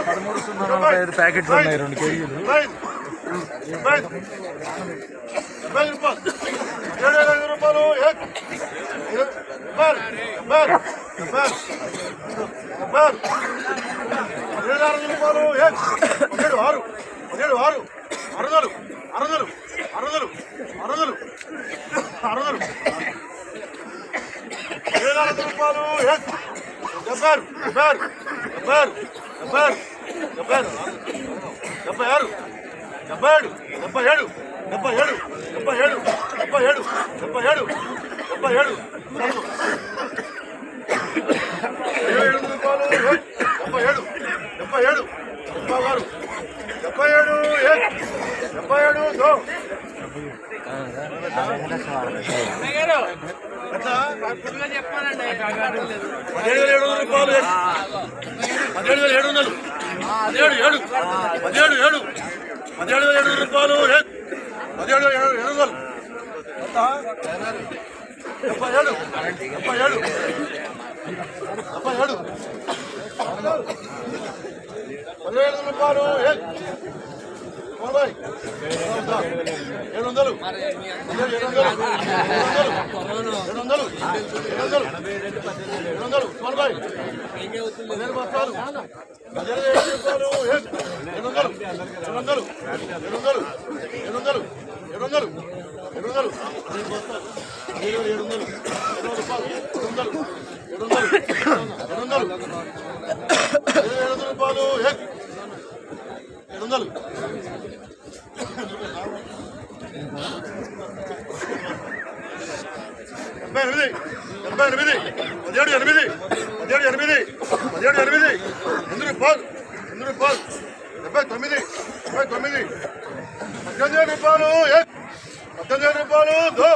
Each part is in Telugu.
పదమూడు సున్నా నలభై ఐదు ప్యాకెట్లు ఉన్నాయి రెండు కేజీలు రూపాయలు ఏడు ఆరు రూపాయలు ఆరు అరదలు అరదలు అరదలు అరదలు అరదలు రూపాయలు డెబ్బై డెబ్బై డెబ్బై డెబ్బై డెబ్బై ఆరు డెబ్బై ఏడు డెబ్బై ఏడు డెబ్బై ఏడు డెబ్బై ఏడు డెబ్బై ఏడు డెబ్బై ఏడు డెబ్బై ఏడు? డెబ్బై ఏడు డెబ్బై ఏడు డెబ్బై ఆరు డెబ్బై ఏడు? డెబ్బై ఏడు? పదిహేడు వేల ఏడు వందల రూపాయలు? పదిహేడు వేల ఏడు వందలు. పదిహేడు ఏడు. పదిహేడు ఏడు. పదిహేడు వేల ఏడు వందల రూపాయలు? పదిహేడు వేల ఏడు వందలు? డెబ్బై ఏడు. డెబ్బై ఏడు. డెబ్బై ఏడు. పదిహేడు రూపాయలు ఏడు వందలు పదిహేడు వందలు ఏడు వందలు ఏడు వందలు ఏడు వందలు బస్తాలు పదిహేడు ఏడు రూపాయలు వందలు ఏడు వందలు ఏడు వందలు ఏడు వందలు ఏడు వందలు ఏడు బస్తాలు ఏడు వందలు ఏడు రూపాయలు ఏడు వందలు ఏడు వందలు ఏడు వందలు ఏడు వందల రూపాయలు ఏడు వందలు డెబ్బై ఎనిమిది డెబ్బై ఎనిమిది పదిహేడు ఎనిమిది పదిహేడు ఎనిమిది పదిహేడు ఎనిమిది ఎనిమిది రూపాయలు ఎనిమిది రూపాయలు డెబ్బై తొమ్మిది డెబ్బై తొమ్మిది. పద్దెనిమిది రూపాయలు ఏ? పద్దెనిమిది రూపాయలు దో.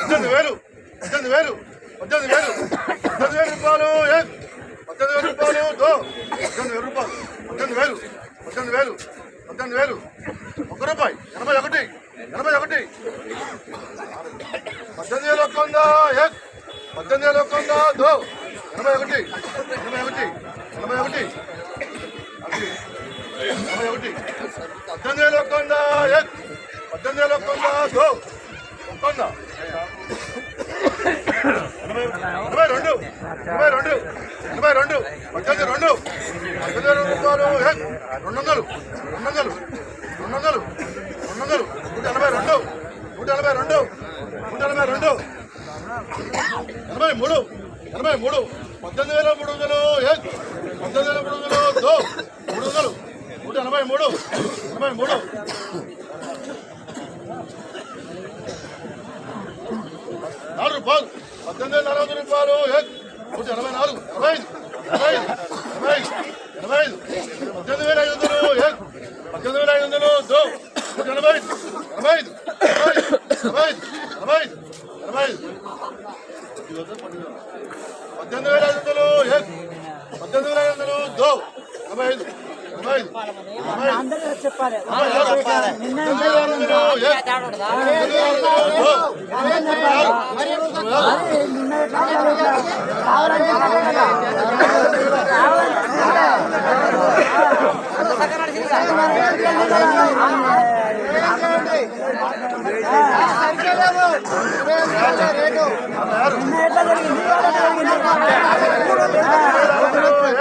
పద్దెనిమిది వేలు పద్దెనిమిది వేలు పద్దెనిమిది వేలు. పద్దెనిమిది వేల రూపాయలు ఏ? పద్దెనిమిది వేల రూపాయలు దో. పద్దెనిమిది వేల రూపాయలు పద్దెనిమిది వేలు పద్దెనిమిది వేలు పద్దెనిమిది వేలు. ఒక రూపాయి ఎనభై ఒకటి. పద్దెనిమిది వేల ఒక్క వంద ఏ పద్దెనిమిది వేల ఒక్క వంద దో. ఎనభై ఒకటి ఎనభై ఒకటి ఎనభై ఒకటి. ఎనభై ఒకటి. పద్దెనిమిది వేల ఒక్క వంద ఏ పద్దెనిమిది వేల ఒక్క వంద దో. ఒక్క వంద ఎనభై రెండు ఎనభై రెండు ఎనభై రెండు పద్దెనిమిది రెండు. పద్దెనిమిది వేల రూపాయలు రెండు వందలు రెండు వందలు రెండు వందలు రెండు వందలు ఎనభై రెండు. ఎనభై రెండు. నూట ఎనభై రెండు. ఎనభై మూడు. ఎనభై మూడు. పద్దెనిమిది వేల మూడు వందలు. పద్దెనిమిది వేల మూడు వందలు. దో! మూడు వందలు. నూట ఎనభై మూడు. ఎనభై మూడు. నాలుగు రూపాయలు. పద్దెనిమిది వేల అరవై రూపాయలు. నూట ఎనభై నాలుగు. ఎనభై ఐదు. ఎనభై ఐదు. ఎనభై ఐదు. ఎనభై పద్దెనిమిది వేల ఐదు వందలు. పద్దెనిమిది వేల ఐదు వందలు. దో! నూట ఎనభై ఐదు. ఎనభై ఐదు ఎనభై ఐదు ఎనభై ఐదు ఎనభై ఐదు పద్దెనిమిది వేల ఐదు వందలు పద్దెనిమిది వేల ఐదు వందలు దో. ఎనభై ఐదు చెప్పాలి ఆరు నిన్న పద్దెనిమిది వేల ఆరు వందలు ఏ పద్దెనిమిది వేల ఆరు వందలు దో ఎనభై ఆరు ఎనభై ఆరు అరే, నిన్న ఎట్లా చెప్పాలి? కావాలని చెప్పాలి కదా. నిన్న ఎట్లా జరిగింది? ఇవాళ జరిగింది. మాట్లాడు, అందరూ ఫోటో తీయండి. నిన్న పంతొమ్మిది వేలు అయితే ఆ,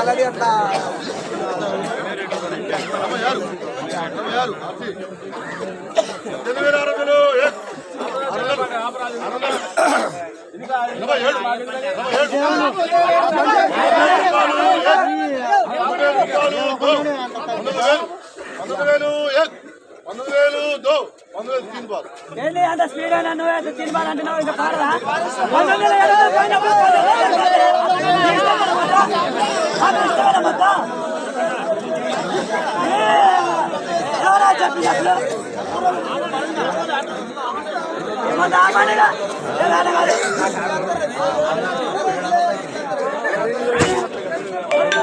అలాగే అట్లా ఏంటి అంత స్పీడ్ అయినా నువ్వే తినబాలి అంటున్నావు ఇంకా పాడదా పంతొమ్మిది వందల ఎనభై పైన మొత్తం ఏమన్నా ఏమన్నా